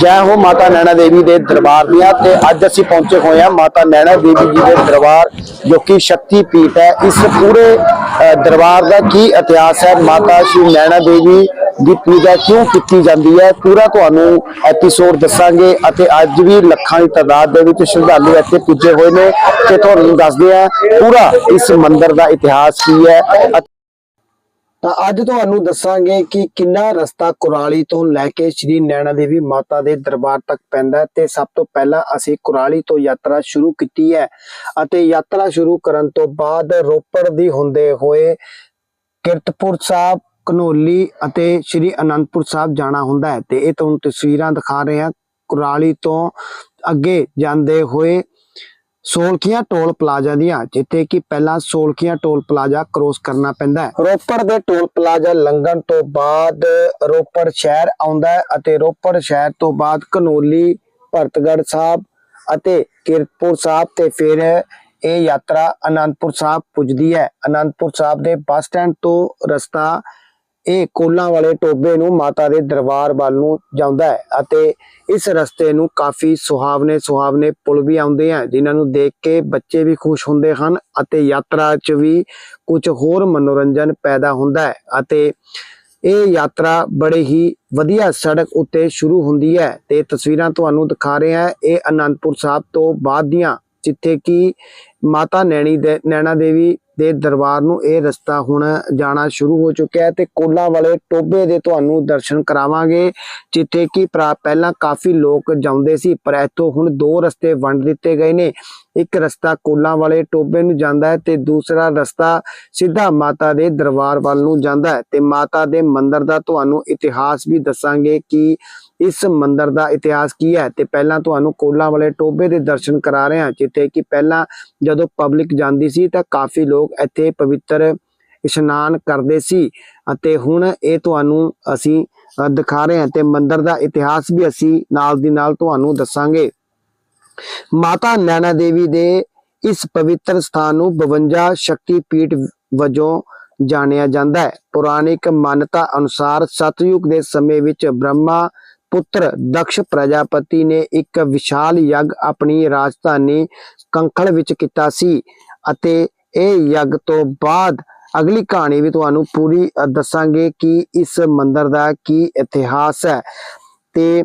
ਜੈ ਹੋ ਮਾਤਾ ਨੈਣਾ ਦੇਵੀ ਦੇ ਦਰਬਾਰ ਦੀਆਂ ਤੇ ਅੱਜ ਅਸੀਂ ਪਹੁੰਚੇ ਹੋਏ ਹਾਂ ਮਾਤਾ ਨੈਣਾ ਦੇਵੀ ਜੀ ਦੇ ਦਰਬਾਰ, ਜੋ ਕਿ ਸ਼ਕਤੀ ਪੀਠ ਹੈ। ਇਸ ਪੂਰੇ ਦਰਬਾਰ ਦਾ ਕੀ ਇਤਿਹਾਸ ਹੈ? ਮਾਤਾ ਸ਼੍ਰੀ ਨੈਣਾ ਦੇਵੀ ਦੀ ਪੂਜਾ ਕਿਉਂ ਕੀਤੀ ਜਾਂਦੀ ਹੈ? ਪੂਰਾ ਤੁਹਾਨੂੰ ਐਪੀਸੋਡ ਦੱਸਾਂਗੇ ਅਤੇ ਅੱਜ ਵੀ ਲੱਖਾਂ ਦੀ ਤਾਦਾਦ ਦੇ ਵਿੱਚ ਸ਼ਰਧਾਲੂ ਇੱਥੇ ਪੁੱਜੇ ਹੋਏ ਨੇ ਤੇ ਤੁਹਾਨੂੰ ਦੱਸਦੇ ਹਾਂ ਪੂਰਾ ਇਸ ਮੰਦਿਰ ਦਾ ਇਤਿਹਾਸ ਕੀ ਹੈ। ਤਾਂ ਅੱਜ ਤੁਹਾਨੂੰ ਦੱਸਾਂਗੇ ਕਿ ਕਿੰਨਾ ਰਸਤਾ ਕੁਰਾਲੀ ਤੋਂ ਲੈ ਕੇ ਸ਼੍ਰੀ ਨੈਣਾ ਦੇਵੀ ਮਾਤਾ ਦੇ ਦਰਬਾਰ ਤੱਕ ਪੈਂਦਾ ਹੈ ਤੇ ਸਭ ਤੋਂ ਪਹਿਲਾਂ ਅਸੀਂ ਕੁਰਾਲੀ ਤੋਂ ਯਾਤਰਾ ਸ਼ੁਰੂ ਕੀਤੀ ਹੈ ਅਤੇ ਯਾਤਰਾ ਸ਼ੁਰੂ ਕਰਨ ਤੋਂ ਬਾਅਦ ਰੋਪੜ ਦੀ ਹੁੰਦੇ ਹੋਏ ਕਿਰਤਪੁਰ ਸਾਹਿਬ ਕਨੋਲੀ ਅਤੇ ਸ਼੍ਰੀ ਅਨੰਦਪੁਰ ਸਾਹਿਬ ਜਾਣਾ ਹੁੰਦਾ ਹੈ ਤੇ ਇਹ ਤੁਹਾਨੂੰ ਤਸਵੀਰਾਂ ਦਿਖਾ ਰਹੇ ਹਾਂ। ਕੁਰਾਲੀ ਤੋਂ ਅੱਗੇ ਜਾਂਦੇ ਹੋਏ ਸੋਲਖੀਆਂ ਟੋਲ ਪਲਾਜ਼ਾ ਦੀਆਂ, ਜਿੱਥੇ ਕਿ ਪਹਿਲਾਂ ਸੋਲਖੀਆਂ ਟੋਲ ਪਲਾਜ਼ਾ ਕ੍ਰੋਸ ਕਰਨਾ ਪੈਂਦਾ ਹੈ। ਰੋਪੜ ਦੇ ਟੋਲ ਪਲਾਜ਼ਾ ਲੰਘਣ ਤੋਂ ਬਾਅਦ ਰੋਪੜ ਸ਼ਹਿਰ ਆਉਂਦਾ ਹੈ ਅਤੇ ਰੋਪੜ ਸ਼ਹਿਰ ਤੋਂ ਬਾਅਦ ਕਨੋਲੀ, ਭਰਤਗੜ੍ਹ ਸਾਹਿਬ ਅਤੇ ਕਿਰਤਪੁਰ ਸਾਹਿਬ ਤੇ ਫਿਰ ਇਹ ਯਾਤਰਾ ਅਨੰਦਪੁਰ ਸਾਹਿਬ ਪੁੱਜਦੀ ਹੈ। ਅਨੰਦਪੁਰ ਸਾਹਿਬ ਦੇ ਬੱਸ ਸਟੈਂਡ ਤੋਂ ਰਸਤਾ ਇਹ ਕੋਲਾਂ ਵਾਲੇ ਟੋਬੇ ਨੂੰ ਮਾਤਾ ਦੇ ਦਰਬਾਰ ਵੱਲ ਨੂੰ ਜਾਂਦਾ ਹੈ ਅਤੇ ਇਸ ਰਸਤੇ ਨੂੰ ਕਾਫੀ ਸੁਹਾਵਨੇ ਸੁਹਾਵਨੇ ਪੁਲ ਵੀ ਆਉਂਦੇ ਆ, ਜਿਨ੍ਹਾਂ ਨੂੰ ਦੇਖ ਕੇ ਬੱਚੇ ਵੀ ਖੁਸ਼ ਹੁੰਦੇ ਹਨ ਅਤੇ ਯਾਤਰਾ 'ਚ ਵੀ ਕੁਝ ਹੋਰ ਮਨੋਰੰਜਨ ਪੈਦਾ ਹੁੰਦਾ ਹੈ ਅਤੇ ਇਹ ਯਾਤਰਾ ਬੜੇ ਹੀ ਵਧੀਆ ਸੜਕ ਉੱਤੇ ਸ਼ੁਰੂ ਹੁੰਦੀ ਹੈ ਤੇ ਤਸਵੀਰਾਂ ਤੁਹਾਨੂੰ ਦਿਖਾ ਰਹੇ ਹਾਂ। ਇਹ ਅਨੰਦਪੁਰ ਸਾਹਿਬ ਤੋਂ ਬਾਅਦ ਦੀਆਂ, ਜਿੱਥੇ ਕਿ ਮਾਤਾ ਨੈਣੀ ਦੇ ਨੈਣਾ ਦੇਵੀ ਦੇ ਦਰਬਾਰ ਨੂੰ ਇਹ ਰਸਤਾ ਹੁਣ ਜਾਣਾ ਸ਼ੁਰੂ ਹੋ ਚੁੱਕਿਆ ਹੈ ਤੇ ਕੋਲਾ ਵਾਲੇ ਟੋਬੇ ਦੇ ਤੁਹਾਨੂੰ ਦਰਸ਼ਨ ਕਰਾਵਾਂਗੇ, ਜਿੱਥੇ ਕਿ ਪ੍ਰਾ- ਪਹਿਲਾਂ ਕਾਫੀ ਲੋਕ ਜਾਂਦੇ ਸੀ, ਪਰ ਇੱਥੋਂ ਹੁਣ ਦੋ ਰਸਤੇ ਵੰਡ ਦਿੱਤੇ ਗਏ ਨੇ। ਇੱਕ ਰਸਤਾ ਕੋਲਾਂ ਵਾਲੇ ਟੋਬੇ ਨੂੰ ਜਾਂਦਾ ਹੈ ਤੇ ਦੂਸਰਾ ਰਸਤਾ ਸਿੱਧਾ ਮਾਤਾ ਦੇ ਦਰਬਾਰ ਵੱਲ ਨੂੰ ਜਾਂਦਾ ਹੈ ਤੇ ਮਾਤਾ ਦੇ ਮੰਦਿਰ ਦਾ ਤੁਹਾਨੂੰ ਇਤਿਹਾਸ ਵੀ ਦੱਸਾਂਗੇ ਕਿ ਇਸ ਮੰਦਿਰ ਦਾ ਇਤਿਹਾਸ ਕੀ ਹੈ? ਤੇ ਪਹਿਲਾਂ ਤੁਹਾਨੂੰ ਕੋਲਾਂ ਵਾਲੇ ਟੋਬੇ ਦੇ ਦਰਸ਼ਨ ਕਰਾ ਰਹੇ ਹਾਂ, ਜਿੱਥੇ ਕਿ ਪਹਿਲਾਂ ਜਦੋਂ ਪਬਲਿਕ ਜਾਂਦੀ ਸੀ ਤਾਂ ਕਾਫੀ ਲੋਕ ਇੱਥੇ ਪਵਿੱਤਰ ਇਸ਼ਨਾਨ ਕਰਦੇ ਸੀ ਅਤੇ ਹੁਣ ਇਹ ਤੁਹਾਨੂੰ ਅਸੀਂ ਦਿਖਾ ਰਹੇ ਹਾਂ ਤੇ ਮੰਦਿਰ ਦਾ ਇਤਿਹਾਸ ਵੀ ਅਸੀਂ ਨਾਲ ਦੀ ਨਾਲ ਤੁਹਾਨੂੰ ਦੱਸਾਂਗੇ। ਮਾਤਾ ਨੈਣਾ ਦੇਵੀ ਦੇ ਇਸ ਪਵਿੱਤਰ ਸਥਾਨ ਨੂੰ 52 ਸ਼ਕਤੀ ਪੀਠ ਵਜੋਂ ਜਾਣਿਆ ਜਾਂਦਾ ਹੈ। ਪੁਰਾਣਿਕ ਮਾਨਤਾ ਅਨੁਸਾਰ ਸਤਯੁਗ ਦੇ ਸਮੇਂ ਵਿੱਚ ਬ੍ਰਹਮਾ ਪੁੱਤਰ ਦਕਸ਼ ਪ੍ਰਜਾਪਤੀ ਨੇ ਇੱਕ ਵਿਸ਼ਾਲ ਯੱਗ ਆਪਣੀ ਰਾਜਧਾਨੀ ਕੰਖਲ ਵਿੱਚ ਕੀਤਾ ਸੀ ਅਤੇ ਇਹ ਯੱਗ ਤੋਂ ਬਾਅਦ ਅਗਲੀ ਕਹਾਣੀ ਵੀ ਤੁਹਾਨੂੰ ਪੂਰੀ ਦੱਸਾਂਗੇ ਕਿ ਇਸ ਮੰਦਿਰ ਦਾ ਕੀ ਇਤਿਹਾਸ ਹੈ। ਤੇ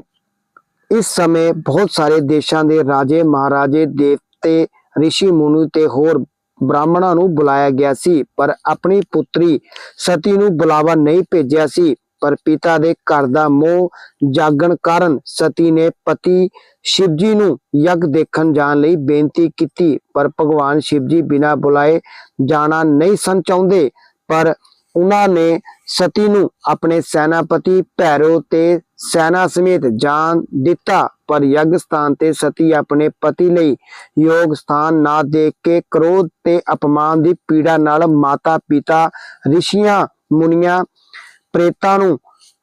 ਇਸ ਸਮੇਂ ਬਹੁਤ ਸਾਰੇ ਦੇਸ਼ਾਂ ਦੇ ਰਾਜੇ, ਮਹਾਰਾਜੇ, ਦੇਵਤੇ, ਰਿਸ਼ੀ ਮੁਨੂ ਤੇ ਹੋਰ ਬ੍ਰਾਹਮਣਾਂ ਨੂੰ ਬੁਲਾਇਆ ਗਿਆ ਸੀ, ਪਰ ਆਪਣੀ ਪੁੱਤਰੀ ਸਤੀ ਨੂੰ ਬੁਲਾਵਾ ਨਹੀਂ ਭੇਜਿਆ ਸੀ। ਪਰ ਪਿਤਾ ਦੇ ਘਰ ਦਾ ਮੋਹ ਜਾਗਣ ਕਾਰਨ ਸਤੀ ਨੇ ਪਤੀ ਸ਼ਿਵਜੀ ਨੂੰ ਯੱਗ ਦੇਖਣ ਜਾਣ ਲਈ ਬੇਨਤੀ ਕੀਤੀ। ਪਰ ਭਗਵਾਨ ਸ਼ਿਵਜੀ ਬਿਨਾਂ ਬੁਲਾਏ ਜਾਣਾ ਨਹੀਂ ਸਨ ਚਾਹੁੰਦੇ। ਪਰ ਉਹਨਾਂ ਨੇ ਸਤੀ ਨੂੰ ਆਪਣੇ ਸੈਨਾਪਤੀ ਭੈਰੋ ਤੇ ਸੈਨਾ ਸਮੇਤ ਜਾਣ ਦਿੱਤਾ। ਪਰ ਯੱਗ ਸਥਾਨ ਤੇ ਸਤੀ ਆਪਣੇ ਪਤੀ ਲਈ ਯੋਗ ਸਥਾਨ ਨਾ ਦੇਖ ਕੇ ਕ੍ਰੋਧ ਤੇ ਅਪਮਾਨ ਦੀ ਪੀੜਾ ਨਾਲ ਮਾਤਾ ਪਿਤਾ ਰਿਸ਼ੀਆਂ, ਮੁਨੀਆਂ ਪ੍ਰੇਤਾਂ ਨੂੰ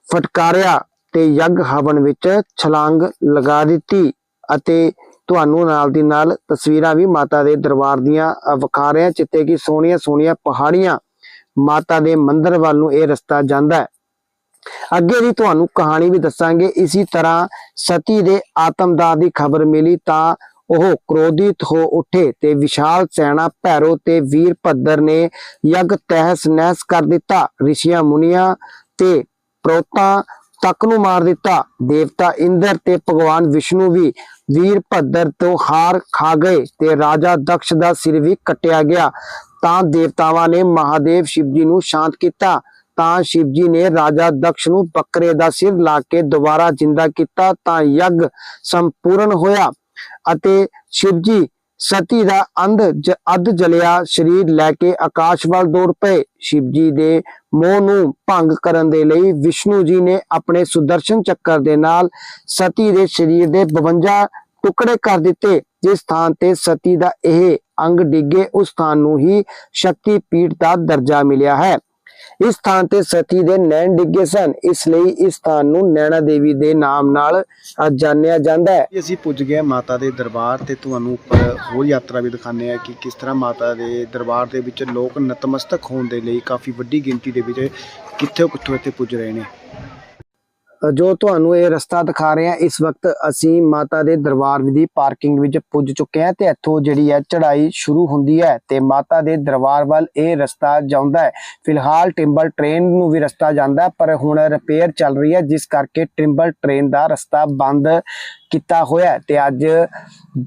ਫਟਕਾਰਿਆ ਤੇ ਯੱਗ ਹਵਨ ਵਿੱਚ ਛਲਾਂਗ ਲਗਾ ਦਿੱਤੀ ਅਤੇ ਤੁਹਾਨੂੰ ਨਾਲ ਦੀ ਨਾਲ ਤਸਵੀਰਾਂ ਵੀ ਮਾਤਾ ਦੇ ਦਰਬਾਰ ਦੀਆਂ ਵਿਖਾ ਰਹੇ ਹਾਂ ਜਿੱਥੇ ਕਿ ਸੋਹਣੀਆਂ ਸੋਹਣੀਆਂ ਪਹਾੜੀਆਂ ਮਾਤਾ ਦੇ ਮੰਦਿਰ ਵੱਲ ਨੂੰ ਇਹ ਰਸਤਾ ਜਾਂਦਾ ਹੈ। ਅੱਗੇ ਦੀ ਤੁਹਾਨੂੰ ਕਹਾਣੀ ਵੀ ਦੱਸਾਂਗੇ। ਇਸੇ ਤਰ੍ਹਾਂ ਸਤੀ ਦੇ ਆਤਮਦਾਹ ਦੀ ਖਬਰ ਮਿਲੀ ਤਾਂ ਉਹ ਕ੍ਰੋਧਿਤ ਹੋ ਉੱਠੇ ਤੇ ਵਿਸ਼ਾਲ ਸੈਨਾ ਭੈਰੋ ਤੇ ਵੀਰ ਭੱਦਰ ਨੇ ਯੱਗ ਤਹਿਸ ਨਹਿਸ ਕਰ ਦਿੱਤਾ। ਰਿਸ਼ੀਆਂ ਮੁਨੀਆਂ ਤੇ ਪ੍ਰੋਤਾਂ ਤੱਕ ਨੂੰ ਮਾਰ ਦਿੱਤਾ। ਦੇਵਤਾ ਇੰਦਰ ਤੇ ਭਗਵਾਨ ਵਿਸ਼ਨੂੰ ਵੀ ਵੀਰ ਭੱਦਰ ਤੋਂ ਹਾਰ ਖਾ ਗਏ ਤੇ ਰਾਜਾ ਦਕਸ਼ ਦਾ ਸਿਰ ਵੀ ਕੱਟਿਆ ਗਿਆ। ਤਾਂ ਦੇਵਤਾਵਾਂ ਨੇ ਮਹਾਦੇਵ ਸ਼ਿਵਜੀ ਨੂੰ ਸ਼ਾਂਤ ਕੀਤਾ। ਤਾਂ ਸ਼ਿਵਜੀ ਨੇ ਰਾਜਾ ਦਕਸ਼ ਨੂੰ ਬੱਕਰੇ ਦਾ ਸਿਰ ਲਾ ਕੇ ਦੁਬਾਰਾ ਜਿੰਦਾ ਕੀਤਾ ਤਾਂ ਯੱਗ ਸੰਪੂਰਨ ਹੋਇਆ। ਅਤੇ ਸ਼ਿਵਜੀ ਸਤੀ ਦਾ ਅੰਧ ਅੱਧ ਜਲਿਆ ਸਰੀਰ ਲੈ ਕੇ ਆਕਾਸ਼ ਵੱਲ ਦੌੜ ਪਏ। ਸ਼ਿਵਜੀ ਦੇ ਮੋਹ ਨੂੰ ਭੰਗ ਕਰਨ ਦੇ ਲਈ ਵਿਸ਼ਨੂੰ ਜੀ ਨੇ ਆਪਣੇ ਸੁਦਰਸ਼ਨ ਚੱਕਰ ਦੇ ਨਾਲ ਸਤੀ ਦੇ ਸਰੀਰ ਦੇ 52 ਟੁਕੜੇ ਕਰ ਦਿੱਤੇ, ਜਿਸ ਥਾਂ ਤੇ ਸਤੀ ਦਾ ਇਹ ਅੰਗ ਡਿੱਗੇ ਉਸ ਸਥਾਨ ਨੂੰ ਹੀ ਸ਼ਕਤੀ ਪੀਠ ਦਾ ਦਰਜਾ ਮਿਲਿਆ ਹੈ। ਇਸ ਸਥਾਨ ਤੇ ਸਤੀ ਦੇ ਨੈਣ ਡਿੱਗੇ ਸਨ। ਇਸ ਲਈ ਇਸ ਸਥਾਨ ਨੂੰ ਨੈਣਾ ਦੇਵੀ ਦੇ ਨਾਮ ਨਾਲ ਜਾਣਿਆ ਜਾਂਦਾ ਹੈ। ਅਸੀਂ ਪੁੱਜ ਗਏ ਮਾਤਾ ਦੇ ਦਰਬਾਰ ਤੇ ਤੁਹਾਨੂੰ ਉੱਪਰ ਹੋਰ ਯਾਤਰਾ ਵੀ ਦਿਖਾਉਂਦੇ ਆ ਕਿ ਕਿਸ ਤਰ੍ਹਾਂ ਮਾਤਾ ਦੇ ਦਰਬਾਰ ਦੇ ਵਿੱਚ ਲੋਕ ਨਤਮਸਤਕ ਹੋਣ ਦੇ ਲਈ ਕਾਫੀ ਵੱਡੀ ਗਿਣਤੀ ਦੇ ਵਿੱਚ ਕਿੱਥੇ ਕਿੱਥੋਂ ਇੱਥੇ ਪੁੱਜ ਰਹੇ ਨੇ। ਜੋ ਤੁਹਾਨੂੰ ਇਹ ਰਸਤਾ ਦਿਖਾ ਰਹੇ ਹਾਂ, ਇਸ ਵਕਤ ਅਸੀਂ ਮਾਤਾ ਦੇ ਦਰਬਾਰ ਦੀ ਪਾਰਕਿੰਗ ਵਿੱਚ ਪੁੱਜ ਚੁੱਕੇ ਹਾਂ ਤੇ ਇੱਥੋਂ ਜਿਹੜੀ ਹੈ ਚੜ੍ਹਾਈ ਸ਼ੁਰੂ ਹੁੰਦੀ ਹੈ ਤੇ ਮਾਤਾ ਦੇ ਦਰਬਾਰ ਵੱਲ ਇਹ ਰਸਤਾ ਜਾਂਦਾ ਹੈ। ਫਿਲਹਾਲ ਟਿੰਬਲ ਟ੍ਰੇਨ ਨੂੰ ਵੀ ਰਸਤਾ ਜਾਂਦਾ ਪਰ ਹੁਣ ਰਿਪੇਅਰ ਚੱਲ ਰਹੀ ਹੈ, ਜਿਸ ਕਰਕੇ ਟਿੰਬਲ ਟ੍ਰੇਨ ਦਾ ਰਸਤਾ ਬੰਦ ਕੀਤਾ ਹੋਇਆ ਹੈ ਤੇ ਅੱਜ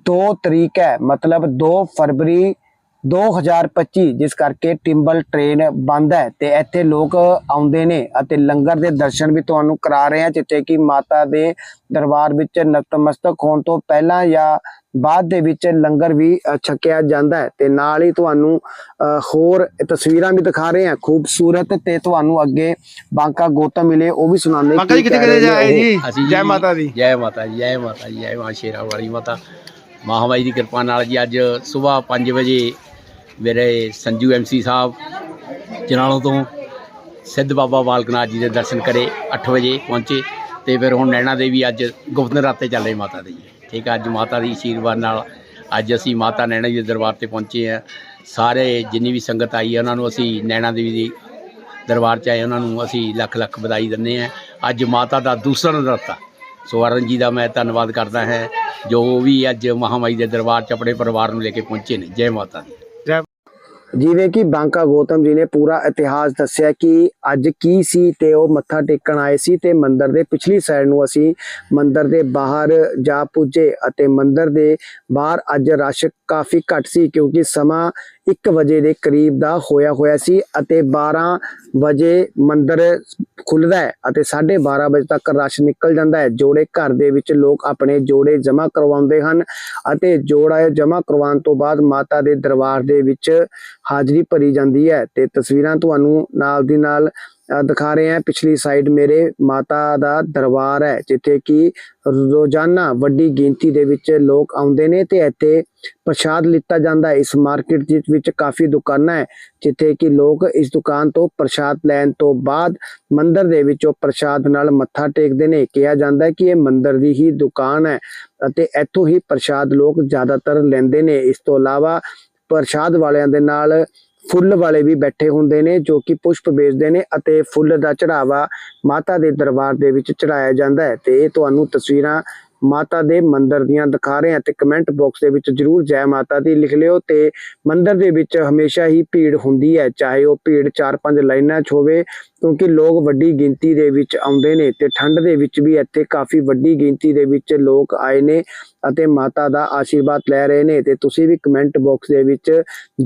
2 ਤਰੀਕ ਹੈ, ਮਤਲਬ 2 ਫਰਵਰੀ 2025 ਜਿਸ ਕਰਕੇ ਟਿੰਬਲ ਟ੍ਰੇਨ ਬੰਦ ਹੈ ਤੇ ਇੱਥੇ ਲੋਕ ਆਉਂਦੇ ਨੇ ਅਤੇ ਲੰਗਰ ਦੇ ਦਰਸ਼ਨ ਵੀ ਤੁਹਾਨੂੰ ਕਰਾ ਰਹੇ ਹਾਂ ਜਿੱਥੇ ਕਿ ਮਾਤਾ ਦੇ ਦਰਬਾਰ ਵਿੱਚ ਨਤਮਸਤਕ ਹੋਣ ਤੋਂ ਪਹਿਲਾਂ ਜਾਂ ਬਾਅਦ ਦੇ ਵਿੱਚ ਲੰਗਰ ਵੀ ਛਕਿਆ ਜਾਂਦਾ ਹੈ ਤੇ ਨਾਲ ਹੀ ਤੁਹਾਨੂੰ ਹੋਰ ਤਸਵੀਰਾਂ ਵੀ ਦਿਖਾ ਰਹੇ ਹਾਂ ਖੂਬਸੂਰਤ ਤੇ ਤੁਹਾਨੂੰ ਅੱਗੇ ਬਾਂਕਾ ਗੌਤਮ ਮਿਲੇ ਉਹ ਵੀ ਸੁਣਾਉਂਦੇ ਬਾਂਕਾ ਜੀ ਕੀ ਕਿਤੇ ਕਿਤੇ ਜਾਏ। ਜੀ ਜੈ? ਮਾਤਾ ਦੀ। ਜੈ ਮਾਤਾ ਜੀ ਜੈ ਮਾਤਾ ਜੀ ਜੈ ਮਾਂ ਸ਼ੇਰਾਂ ਵਾਲੀ ਮਾਤਾ। ਮਹਾਮਾਈ ਦੀ ਕਿਰਪਾ ਨਾਲ ਜੀ ਅੱਜ ਸਵੇਰ 5 ਵਜੇ ਮੇਰੇ ਸੰਜੂ ਐਮਸੀ ਸਾਹਿਬ, ਜਨਾਲੋਂ ਤੋਂ ਸਿੱਧ ਬਾਬਾ ਬਾਲਕਨਾਥ ਜੀ ਦੇ ਦਰਸ਼ਨ ਕਰੇ 8 ਵਜੇ ਪਹੁੰਚੇ ਤੇ ਫਿਰ ਹੁਣ ਨੈਣਾ ਦੇਵੀ ਅੱਜ ਗੁਪਤ ਨਰਾਤੇ ਚੱਲ ਰਹੇ ਮਾਤਾ ਦੀ ਠੀਕ ਆ, ਅੱਜ ਮਾਤਾ ਦੀ ਆਸ਼ੀਰਵਾਦ ਨਾਲ ਅੱਜ ਅਸੀਂ ਮਾਤਾ ਨੈਣਾ ਜੀ ਦੇ ਦਰਬਾਰ ਤੇ ਪਹੁੰਚੇ ਆ। ਸਾਰੇ ਜਿੰਨੀ ਵੀ ਸੰਗਤ ਆਈ ਹੈ ਉਹਨਾਂ ਨੂੰ ਅਸੀਂ ਨੈਣਾ ਦੇਵੀ ਦੀ ਦਰਬਾਰ ਚ ਆਏ, ਉਹਨਾਂ ਨੂੰ ਅਸੀਂ ਲੱਖ ਲੱਖ ਵਧਾਈ ਦਿੰਦੇ ਹਾਂ ਅੱਜ ਮਾਤਾ ਦਾ ਦੂਸਰਾ ਨਰਾਤਾ, ਸਵਰਨ ਜੀ ਦਾ ਮੈਂ ਧੰਨਵਾਦ ਕਰਦਾ ਹਾਂ, ਜੋ ਵੀ ਅੱਜ ਮਹਾਮਾਈ ਦੇ ਦਰਬਾਰ ਚ ਆਪਣੇ ਪਰਿਵਾਰ ਨੂੰ ਲੈ ਕੇ ਪਹੁੰਚੇ ਨੇ। ਜੈ ਮਾਤਾ ਦੀ। ਜਿਵੇਂ ਕਿ ਬਾਂਕਾ ਗੌਤਮ ਜੀ ਨੇ ਪੂਰਾ ਇਤਿਹਾਸ ਦੱਸਿਆ ਕਿ ਅੱਜ ਕੀ ਸੀ ਤੇ ਉਹ ਮੱਥਾ ਟੇਕਣ ਆਏ ਸੀ ਤੇ ਮੰਦਿਰ ਦੇ ਪਿਛਲੀ ਸਾਈਡ ਨੂੰ ਅਸੀਂ ਮੰਦਿਰ ਦੇ ਬਾਹਰ ਜਾ ਪੁੱਜੇ ਅਤੇ ਮੰਦਿਰ ਦੇ ਬਾਹਰ ਅੱਜ ਰਸ਼ ਕਾਫੀ ਘੱਟ ਸੀ ਕਿਉਂਕਿ ਸਮਾਂ 1 ਵਜੇ ਦੇ ਕਰੀਬ ਦਾ ਹੋਇਆ ਹੋਇਆ ਸੀ ਅਤੇ 12 ਵਜੇ ਮੰਦਿਰ ਖੁੱਲਦਾ ਹੈ ਅਤੇ 12:30 ਵਜੇ ਤੱਕ ਰਸ਼ ਨਿਕਲ ਜਾਂਦਾ ਹੈ। ਜੋੜੇ ਘਰ ਦੇ ਵਿੱਚ ਲੋਕ ਆਪਣੇ ਜੋੜੇ ਜਮ੍ਹਾਂ ਕਰਵਾਉਂਦੇ ਹਨ ਅਤੇ ਜੋੜਾ ਜਮ੍ਹਾਂ ਕਰਵਾਉਣ ਤੋਂ ਬਾਅਦ ਮਾਤਾ ਦੇ ਦਰਬਾਰ ਦੇ ਵਿੱਚ ਹਾਜ਼ਰੀ ਭਰੀ ਜਾਂਦੀ ਹੈ ਤੇ ਤਸਵੀਰਾਂ ਤੁਹਾਨੂੰ ਨਾਲ ਦੀ ਨਾਲ ਦਿਖਾ ਰਹੇ ਹਾਂ। ਪਿਛਲੀ ਸਾਈਡ ਮੇਰੇ ਮਾਤਾ ਦਾ ਦਰਬਾਰ ਹੈ, ਜਿੱਥੇ ਕਿ ਰੋਜ਼ਾਨਾ ਵੱਡੀ ਗਿਣਤੀ ਦੇ ਵਿੱਚ ਲੋਕ ਆਉਂਦੇ ਨੇ ਤੇ ਇੱਥੇ ਪ੍ਰਸ਼ਾਦ ਲਿੱਤਾ ਜਾਂਦਾ ਹੈ। ਇਸ ਮਾਰਕੀਟ ਵਿੱਚ ਕਾਫੀ ਦੁਕਾਨਾਂ ਹੈ, ਜਿੱਥੇ ਕਿ ਲੋਕ ਇਸ ਦੁਕਾਨ ਤੋਂ ਪ੍ਰਸ਼ਾਦ ਲੈਣ ਤੋਂ ਬਾਅਦ ਮੰਦਿਰ ਦੇ ਵਿੱਚੋਂ ਪ੍ਰਸ਼ਾਦ ਨਾਲ ਮੱਥਾ ਟੇਕਦੇ ਨੇ। ਕਿਹਾ ਜਾਂਦਾ ਹੈ ਕਿ ਇਹ ਮੰਦਿਰ ਦੀ ਹੀ ਦੁਕਾਨ ਹੈ ਅਤੇ ਇੱਥੋਂ ਹੀ ਪ੍ਰਸ਼ਾਦ ਲੋਕ ਜ਼ਿਆਦਾਤਰ ਲੈਂਦੇ ਨੇ। ਇਸ ਤੋਂ ਇਲਾਵਾ ਪ੍ਰਸ਼ਾਦ ਵਾਲਿਆਂ ਦੇ ਨਾਲ ਫੁੱਲ ਵਾਲੇ ਵੀ ਬੈਠੇ ਹੁੰਦੇ ਨੇ, ਜੋ ਕਿ ਪੁਸ਼ਪ ਵੇਚਦੇ ਨੇ ਅਤੇ ਫੁੱਲ ਦਾ ਚੜਾਵਾ ਮਾਤਾ ਦੇ ਦਰਬਾਰ ਦੇ ਵਿੱਚ ਚੜਾਇਆ ਜਾਂਦਾ ਹੈ। ਤੇ ਇਹ ਤੁਹਾਨੂੰ ਤਸਵੀਰਾਂ ਮਾਤਾ ਦੇ ਮੰਦਿਰ ਦੀਆਂ ਦਿਖਾ ਰਹੇ ਹਾਂ ਤੇ ਕਮੈਂਟ ਬਾਕਸ ਦੇ ਵਿੱਚ ਜਰੂਰ ਜੈ ਮਾਤਾ ਦੀ ਲਿਖ ਲਿਓ ਤੇ ਮੰਦਿਰ ਦੇ ਵਿੱਚ ਹਮੇਸ਼ਾ ਹੀ ਭੀੜ ਹੁੰਦੀ ਹੈ, ਚਾਹੇ ਉਹ ਭੀੜ 4-5 ਲਾਈਨਾਂ 'ਚ ਹੋਵੇ, ਕਿਉਂਕਿ ਲੋਕ ਵੱਡੀ ਗਿਣਤੀ ਦੇ ਵਿੱਚ ਆਉਂਦੇ ਨੇ ਤੇ ਠੰਡ ਦੇ ਵਿੱਚ ਵੀ ਇੱਥੇ ਕਾਫੀ ਵੱਡੀ ਗਿਣਤੀ ਦੇ ਵਿੱਚ ਲੋਕ ਆਏ ਨੇ ਅਤੇ ਮਾਤਾ ਦਾ ਆਸ਼ੀਰਵਾਦ ਲੈ ਰਹੇ ਨੇ ਤੇ ਤੁਸੀਂ ਵੀ ਕਮੈਂਟ ਬਾਕਸ ਦੇ ਵਿੱਚ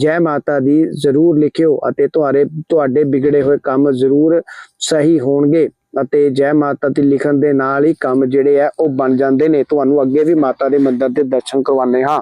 ਜੈ ਮਾਤਾ ਦੀ ਜ਼ਰੂਰ ਲਿਖਿਓ ਅਤੇ ਤੁਹਾਡੇ ਤੁਹਾਡੇ ਵਿਗੜੇ ਹੋਏ ਕੰਮ ਜ਼ਰੂਰ ਸਹੀ ਹੋਣਗੇ। ਅਤੇ ਜੈ ਮਾਤਾ ਦੀ ਲਿਖਣ ਦੇ ਨਾਲ ਹੀ ਕੰਮ ਜਿਹੜੇ ਆ ਉਹ ਬਣ ਜਾਂਦੇ ਨੇ। ਤੁਹਾਨੂੰ ਅੱਗੇ ਵੀ ਮਾਤਾ ਦੇ ਮੰਦਿਰ ਦੇ ਦਰਸ਼ਨ ਕਰਵਾਉਂਦੇ ਹਾਂ।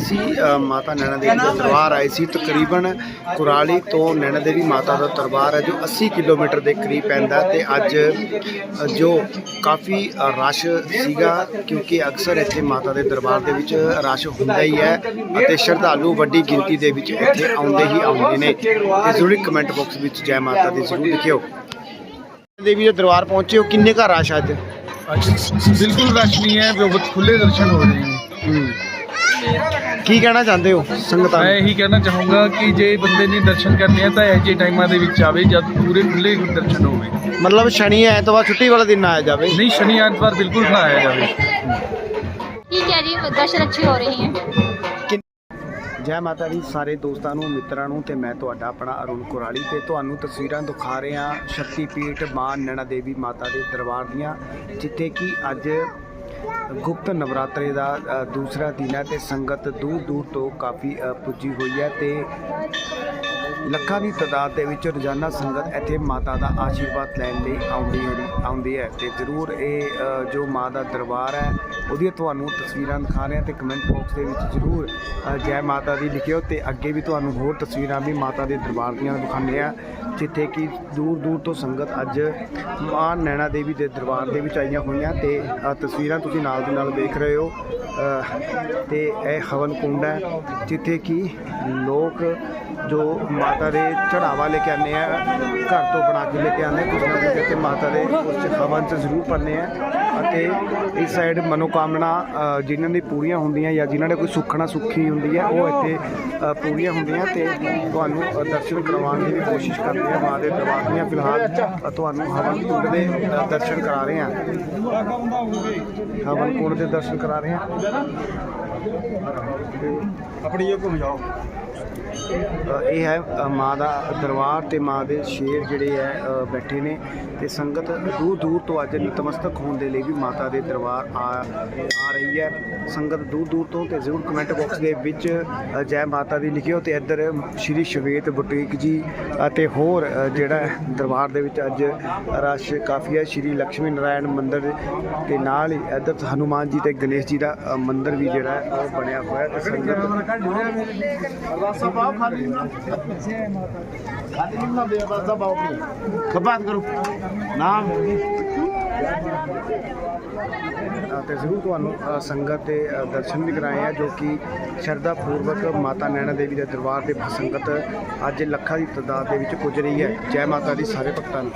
ਅਸੀਂ ਅ, ਮਾਤਾ ਨੈਣਾ ਦੇਵੀ ਦੇ ਦਰਬਾਰ ਆਏ ਸੀ ਤਕਰੀਬਨ ਕੁਰਾਲੀ ਤੋਂ ਨੈਣਾ ਦੇਵੀ ਮਾਤਾ ਦਾ ਦਰਬਾਰ ਹੈ ਜੋ 80 ਕਿਲੋਮੀਟਰ ਦੇ ਕਰੀਬ ਪੈਂਦਾ ਤੇ ਅੱਜ ਅ, ਜੋ ਕਾਫੀ ਅ, ਰਸ਼ ਸੀਗਾ ਕਿਉਂਕਿ ਅਕਸਰ ਇੱਥੇ ਮਾਤਾ ਦੇ ਦਰਬਾਰ ਦੇ ਵਿੱਚ ਰਸ਼ ਹੁੰਦਾ ਹੀ ਹੈ ਅਤੇ ਸ਼ਰਧਾਲੂ ਵੱਡੀ ਗਿਣਤੀ ਦੇ ਵਿੱਚ ਇੱਥੇ ਆਉਂਦੇ ਹੀ ਆਉਂਦੇ ਨੇ ਤੇ ਜ਼ਰੂਰ ਕਮੈਂਟ ਬਾਕਸ ਵਿੱਚ ਜੈ ਮਾਤਾ ਦੀ ਜ਼ਰੂਰ ਲਿਖਿਓ ਦੇਵੀ ਦੇ ਦਰਬਾਰ ਪਹੁੰਚੇ ਹੋ ਕਿੰਨੇ ਘਰ ਰਸ਼ ਅੱਜ आज बिल्कुल रश नहीं है बहुत खुले दर्शन हो रहे हैं ਕੀ ਕਹਿਣਾ ਚਾਹੁੰਦੇ ਹੋ ਸੰਗਤਾਂ ਮੈਂ ਨੂੰ ਇਹੀ ਕਹਿਣਾ ਚਾਹੂੰਗਾ ਕਿ ਜੇ ਬੰਦੇ ਨੇ ਦਰਸ਼ਨ ਕਰਨੇ ਆ ਤਾਂ ਇਹੋ ਜਿਹੇ ਟਾਈਮਾਂ ਦੇ ਵਿੱਚ ਆਵੇ ਜਦ ਪੂਰੇ ਖੁੱਲੇ ਦਰਸ਼ਨ ਹੋਵੇ ਮਤਲਬ ਸ਼ਨੀ ਐਤਵਾਰ ਛੁੱਟੀ ਵਾਲੇ ਦਿਨ ਆਇਆ ਜਾਵੇ ਨਹੀਂ ਸ਼ਨੀ ਐਤਵਾਰ ਬਿਲਕੁਲ ਨਾ ਆਇਆ ਜਾਵੇ ठीक है जी दर्शन अच्छे हो रहे हैं ਜੈ ਮਾਤਾ ਦੀ ਸਾਰੇ ਦੋਸਤਾਂ ਨੂੰ ਮਿੱਤਰਾਂ ਨੂੰ ਤੇ ਮੈਂ ਤੁਹਾਡਾ ਆਪਣਾ ਅਰੁਣ ਕੁਰਾਲੀ ਤੇ ਤੁਹਾਨੂੰ ਤਸਵੀਰਾਂ ਦਿਖਾ ਰਹੇ ਹਾਂ ਸ਼ਕਤੀ ਪੀਠ ਮਾਂ ਨੈਣਾ ਦੇਵੀ ਮਾਤਾ ਦੇ ਦਰਬਾਰ ਦੀਆਂ ਜਿੱਥੇ ਕਿ ਅੱਜ ਗੁਪਤ ਨਵਰਾਤਰੇ ਦਾ ਦੂਸਰਾ ਦਿਨ ਹੈ ਤੇ ਸੰਗਤ ਦੂਰ ਦੂਰ ਤੋਂ ਕਾਫੀ ਪੁੱਜੀ ਹੋਈ ਹੈ ਤੇ ਲੱਖਾਂ ਦੀ ਤਾਦਾਦ ਦੇ ਵਿੱਚ ਰੋਜ਼ਾਨਾ ਸੰਗਤ ਇੱਥੇ ਮਾਤਾ ਦਾ ਆਸ਼ੀਰਵਾਦ ਲੈਣ ਲਈ ਆਉਂਦੀ ਹੋਈ ਆਉਂਦੀ ਹੈ ਤੇ ਜ਼ਰੂਰ ਇਹ ਜੋ ਮਾਂ ਦਾ ਦਰਬਾਰ ਹੈ ਉਹਦੀਆਂ ਤੁਹਾਨੂੰ ਤਸਵੀਰਾਂ ਦਿਖਾ ਰਹੇ ਹਾਂ ਤੇ ਕਮੈਂਟ ਬਾਕਸ ਦੇ ਵਿੱਚ ਜ਼ਰੂਰ ਜੈ ਮਾਤਾ ਦੀ ਲਿਖਿਓ ਤੇ ਅੱਗੇ ਵੀ ਤੁਹਾਨੂੰ ਹੋਰ ਤਸਵੀਰਾਂ ਵੀ ਮਾਤਾ ਦੇ ਦਰਬਾਰ ਦੀਆਂ ਦਿਖਾਉਂਦੇ ਆ ਜਿੱਥੇ ਕਿ ਦੂਰ ਦੂਰ ਤੋਂ ਸੰਗਤ ਅੱਜ ਮਾਂ ਨੈਣਾ ਦੇਵੀ ਦੇ ਦਰਬਾਰ ਦੇ ਵਿੱਚ ਆਈਆਂ ਹੋਈਆਂ ਤੇ ਤਸਵੀਰਾਂ ਤੁਸੀਂ ਨਾਲ ਦੀ ਨਾਲ ਦੇਖ ਰਹੇ ਹੋ ਅ, ਤੇ ਇਹ ਹਵਨ ਕੁੰਡ ਹੈ ਜਿੱਥੇ ਕਿ ਲੋਕ ਜੋ ਮਾਤਾ ਦੇ ਚੜਾਵਾ ਲੈ ਕੇ ਆਉਂਦੇ ਆ ਘਰ ਤੋਂ ਬਣਾ ਕੇ ਲੈ ਕੇ ਆਉਂਦੇ ਕੁਝ ਨਾ ਕੁਝ ਇੱਥੇ ਮਾਤਾ ਦੇ ਉਸ ਹਵਨ 'ਚ ਜ਼ਰੂਰ ਪਾਉਂਦੇ ਆ। ਅਤੇ ਇਸ ਸਾਈਡ ਮਨੋਕਾਮਨਾ ਅ, ਜਿਨ੍ਹਾਂ ਦੀ ਪੂਰੀਆਂ ਹੁੰਦੀਆਂ ਜਾਂ ਜਿਨ੍ਹਾਂ ਦੇ ਕੋਈ ਸੁੱਖਣਾ ਸੁੱਖੀ ਹੁੰਦੀ ਹੈ ਉਹ ਇੱਥੇ ਪੂਰੀਆਂ ਹੁੰਦੀਆਂ ਤੇ ਤੁਹਾਨੂੰ ਦਰਸ਼ਨ ਕਰਵਾਉਣ ਦੀ ਵੀ ਕੋਸ਼ਿਸ਼ ਕਰਦੇ ਆ ਮਾਂ ਦੇ ਦਰਬਾਰ ਦੀਆਂ। ਫਿਲਹਾਲ ਤੁਹਾਨੂੰ ਹਵਨ ਕੁੰਡ ਦੇ ਦਰਸ਼ਨ ਕਰਾ ਰਹੇ ਹਾਂ ਹਵਨ ਕੁੰਡ ਦੇ ਦਰਸ਼ਨ ਕਰਾ ਰਹੇ ਹਾਂ ਆਪਣੀ ਇਹ ਘੁੰਮ ਜਾਓ। ਇਹ ਹੈ ਮਾਂ ਦਾ ਦਰਬਾਰ ਤੇ ਮਾਂ ਦੇ ਸ਼ੇਰ ਜਿਹੜੇ ਹੈ ਬੈਠੇ ਨੇ ਤੇ ਸੰਗਤ ਦੂਰ ਦੂਰ ਤੋਂ ਅੱਜ ਨਤਮਸਤਕ ਹੋਣ ਦੇ ਲਈ ਵੀ ਮਾਤਾ ਦੇ ਦਰਬਾਰ ਆ ਆ ਰਹੀ ਹੈ। ਸੰਗਤ ਦੂਰ ਦੂਰ ਤੋਂ ਤੇ ਜ਼ਰੂਰ ਕਮੈਂਟ ਬਾਕਸ ਦੇ ਵਿੱਚ ਜੈ ਮਾਤਾ ਦੀ ਲਿਖਿਓ ਤੇ ਇੱਧਰ ਸ਼੍ਰੀ ਸ਼ਵੇਤ ਬੁਟੀਕ ਜੀ ਅਤੇ ਹੋਰ ਜਿਹੜਾ ਦਰਬਾਰ ਦੇ ਵਿੱਚ ਅੱਜ ਰਸ਼ ਕਾਫੀ ਹੈ। ਸ਼੍ਰੀ ਲక్ష్ਮੀ ਨਾਰਾਇਣ ਮੰਦਿਰ ਦੇ ਨਾਲ ਹੀ ਇੱਧਰ ਹਨੂਮਾਨ ਜੀ ਤੇ ਗਣੇਸ਼ ਜੀ ਦਾ ਅ, ਮੰਦਿਰ ਵੀ ਜਿਹੜਾ ਉਹ ਬਣਿਆ ਹੋਇਆ ਤੇ ਸੰਗਤ ਖਬਾਤ ਕਰੋ। ਨਾਮ। ਤੇ ਜ਼ਰੂਰ ਤੁਹਾਨੂੰ ਸੰਗਤ ਦੇ ਦਰਸ਼ਨ ਵੀ ਕਰਾਏ ਆ ਜੋ ਕਿ ਸ਼ਰਧਾ ਪੂਰਵਕ ਮਾਤਾ ਨੈਣਾ ਦੇਵੀ ਦੇ ਦਰਬਾਰ ਦੇ ਸੰਗਤ ਅੱਜ ਲੱਖਾਂ ਦੀ ਤਾਦਾਦ ਦੇ ਵਿੱਚ ਪੁੱਜ ਰਹੀ ਹੈ। ਜੈ ਮਾਤਾ ਦੀ ਸਾਰੇ ਭਗਤਾਂ ਨੂੰ।